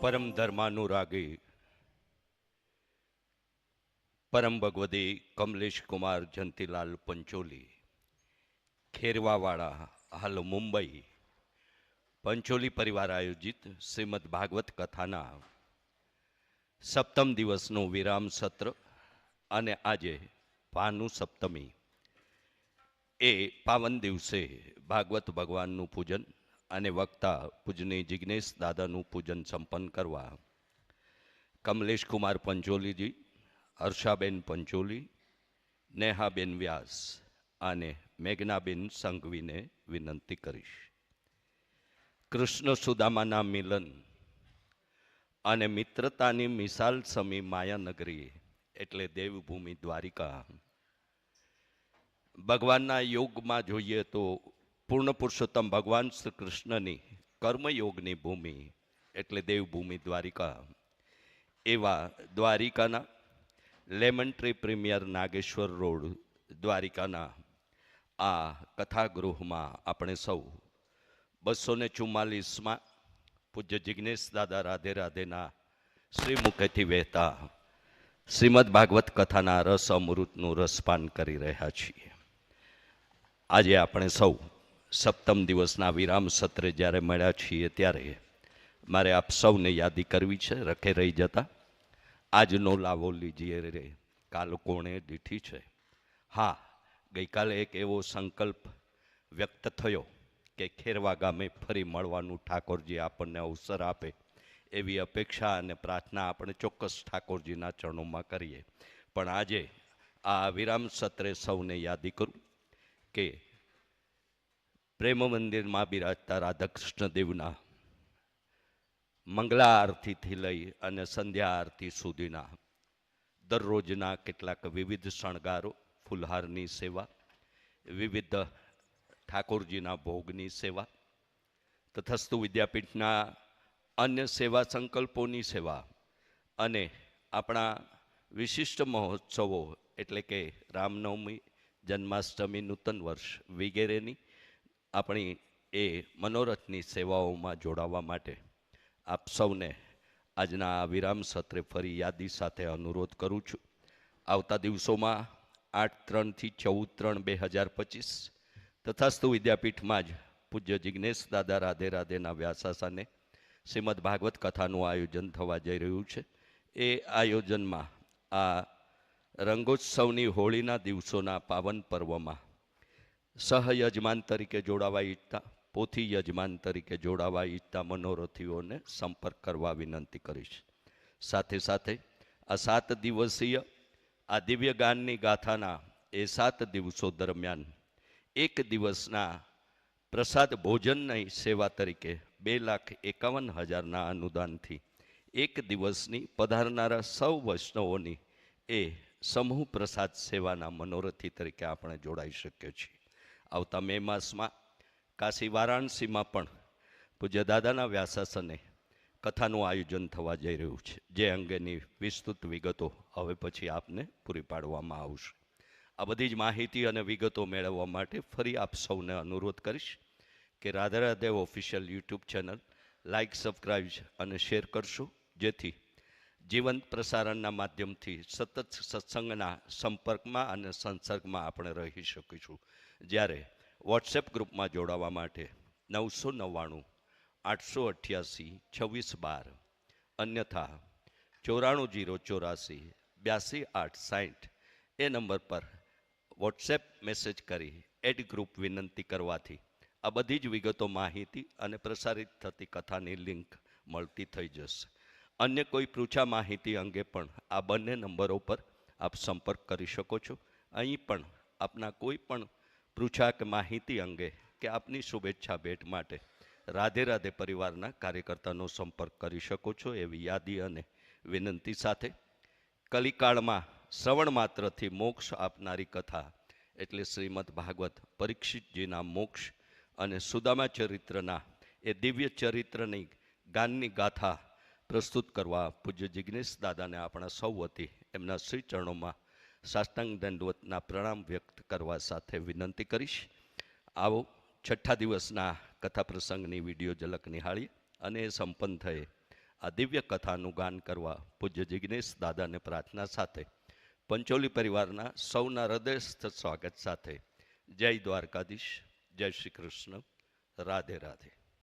પરમ ધર્માનુરાગી પરમ ભગવદી કમલેશ કુમાર જંતીલાલ પંચોલી, ખેરવાવાળા હાલ મુંબઈ, પંચોલી પરિવાર આયોજિત શ્રીમદ ભાગવત કથાના સપ્તમ દિવસનું વિરામ સત્ર અને આજે ભાનુ સપ્તમી. એ પાવન દિવસે ભાગવત ભગવાનનું પૂજન અને વક્તા પૂજની જિજ્ઞેશ દાદાનું પૂજન સંપન્ન કરવા. કમલેશ કુમાર પંચોલીજી હર્ષાબેન પંચોલી નેહાબેન વ્યાસ અને મેઘનાબેન સંઘવીને વિનંતી કરીશ. કૃષ્ણ સુદામાના મિલન અને મિત્રતાની મિસાલ સમી માયાનગરી એટલે દેવભૂમિ દ્વારિકા. ભગવાનના યોગમાં જોઈએ તો પૂર્ણ પુરુષોત્તમ ભગવાન શ્રી કૃષ્ણની કર્મયોગની ભૂમિ, એટલે દેવભૂમિ દ્વારિકા. એવા દ્વારિકાના lemon tree premier Nageshwar road દ્વારિકાના આ કથાગૃહમાં આપણે સૌ બસો ને ચુમ્માલીસમાં પૂજ્ય જિજ્ઞેશ દાદા રાધે રાધેના શ્રી મુખેથી વહેતા શ્રીમદ ભાગવત કથાના રસ અમૃતનું રસપાન કરી રહ્યા છીએ. આજે આપણે સૌ સપ્તમ દિવસના વિરામ સત્રે જ્યારે મળ્યા છીએ ત્યારે મારે આપ સૌને યાદી કરવી છે, રખે રહી જતા. આજનો લાવો લીજીએ રે, કાલ કોણે દીઠી છે. હા, ગઈકાલે એક એવો સંકલ્પ વ્યક્ત થયો કે ખેરવા ગામે ફરી મળવાનું ઠાકોરજી આપણને અવસર આપે એવી અપેક્ષા અને પ્રાર્થના આપણે ચોક્કસ ઠાકોરજીના ચરણોમાં કરીએ. પણ આજે આ વિરામ સત્રે સૌને યાદી કરું કે પ્રેમ મંદિરમાં બિરાજતા રાધાકૃષ્ણ દેવના મંગલા આરતીથી લઈ અને સંધ્યા આરતી સુધીના દરરોજના કેટલાક વિવિધ શણગારો, ફુલહારની સેવા, વિવિધ ઠાકોરજીના ભોગની સેવા, તથસ્તુ વિદ્યાપીઠના અન્ય સેવા સંકલ્પોની સેવા અને આપણા વિશિષ્ટ મહોત્સવો એટલે કે રામનવમી, જન્માષ્ટમી, નૂતન વર્ષ વગેરેની આપણી એ મનોરથની સેવાઓમાં જોડાવા માટે આપ સૌને આજના આ વિરામ સત્રે ફરી યાદી સાથે અનુરોધ કરું છું. આવતા દિવસોમાં આઠ ત્રણથી ચૌદ ત્રણ બે હજાર પચીસ તથાસ્તુ વિદ્યાપીઠમાં જ પૂજ્ય જિજ્ઞેશ દાદા રાધે રાધેના વ્યાસાસાને શ્રીમદ ભાગવત કથાનું આયોજન થવા જઈ રહ્યું છે. એ આયોજનમાં આ રંગોત્સવની હોળીના દિવસોના પાવન પર્વમાં સહયજમાન તરીકે જોડાવા ઈચ્છતા, પોથી યજમાન તરીકે જોડાવા ઈચ્છતા મનોરથીઓને સંપર્ક કરવા વિનંતી કરીશ. સાથે સાથે આ સાત દિવસીય આ દિવ્ય ગાનની ગાથાના એ સાત દિવસો દરમિયાન એક દિવસના પ્રસાદ ભોજનની સેવા તરીકે બે લાખ એકાવન હજારના અનુદાનથી એક દિવસની પધારનારા સૌ વૈષ્ણવોની એ સમૂહ પ્રસાદ સેવાના મનોરથી તરીકે આપણે જોડાઈ શકીએ છીએ. આવતા મે માસમાં કાશી વારાણસીમાં પણ પૂજ્ય દાદાના વ્યાસાસને કથાનું આયોજન થવા જઈ રહ્યું છે, જે અંગેની વિસ્તૃત વિગતો હવે પછી આપને પૂરી પાડવામાં આવશે. આ બધી જ માહિતી અને વિગતો મેળવવા માટે ફરી આપ સૌને અનુરોધ કરીશ કે Radhe Radhe official YouTube channel like subscribe અને શેર કરશો, જેથી જીવંત પ્રસારણના માધ્યમથી સતત સત્સંગના સંપર્કમાં અને સંસર્ગમાં આપણે રહી શકીશું. જ્યારે વોટ્સએપ ગ્રુપમાં જોડાવા માટે નવસો નવ્વાણું, આઠસો અઠ્યાસી, છવ્વીસ બાર, અન્યથા ચોરાણું જીરો ચોરાસી, બ્યાસી આઠ સાઠ એ નંબર પર વોટ્સએપ મેસેજ કરી એડ ગ્રુપ વિનંતી કરવાથી આ બધી જ વિગતો માહિતી અને પ્રસારિત થતી કથાની લિંક મળતી થઈ જશે. અન્ય કોઈ પૃચ્છા માહિતી અંગે પણ આ બંને નંબરો પર આપ સંપર્ક કરી શકો છો. અહીં પણ આપના કોઈ પણ પૃચ્છા કે માહિતી અંગે કે આપની શુભેચ્છા ભેટ માટે રાધે રાધે પરિવારના કાર્યકર્તાનો સંપર્ક કરી શકો છો એવી યાદી અને વિનંતી સાથે. કલિકાળમાં શ્રવણ માત્રથી મોક્ષ આપનારી કથા એટલે શ્રીમદ ભાગવત પરીક્ષિતજીના મોક્ષ અને સુદામા ચરિત્રના એ દિવ્ય ચરિત્રની ગાનની ગાથા પ્રસ્તુત કરવા પૂજ્ય જિજ્ઞેશ દાદાને આપણા સૌ વતી એમના શ્રી ચરણોમાં સાષ્ટાંગ દંડવતના પ્રણામ વ્યક્ત કરવા સાથે વિનંતી કરીશ. આવો છઠ્ઠા દિવસના કથા પ્રસંગની વીડિયો ઝલક નિહાળી અને સંપન્ન થયે. આ દિવ્ય કથાનું ગાન કરવા પૂજ્ય જિજ્ઞેશ દાદાને પ્રાર્થના સાથે. પંચોલી પરિવારના સૌના હૃદયસ્થ સ્વાગત સાથે. જય દ્વારકાધીશ, જય શ્રી કૃષ્ણ. રાધે રાધે.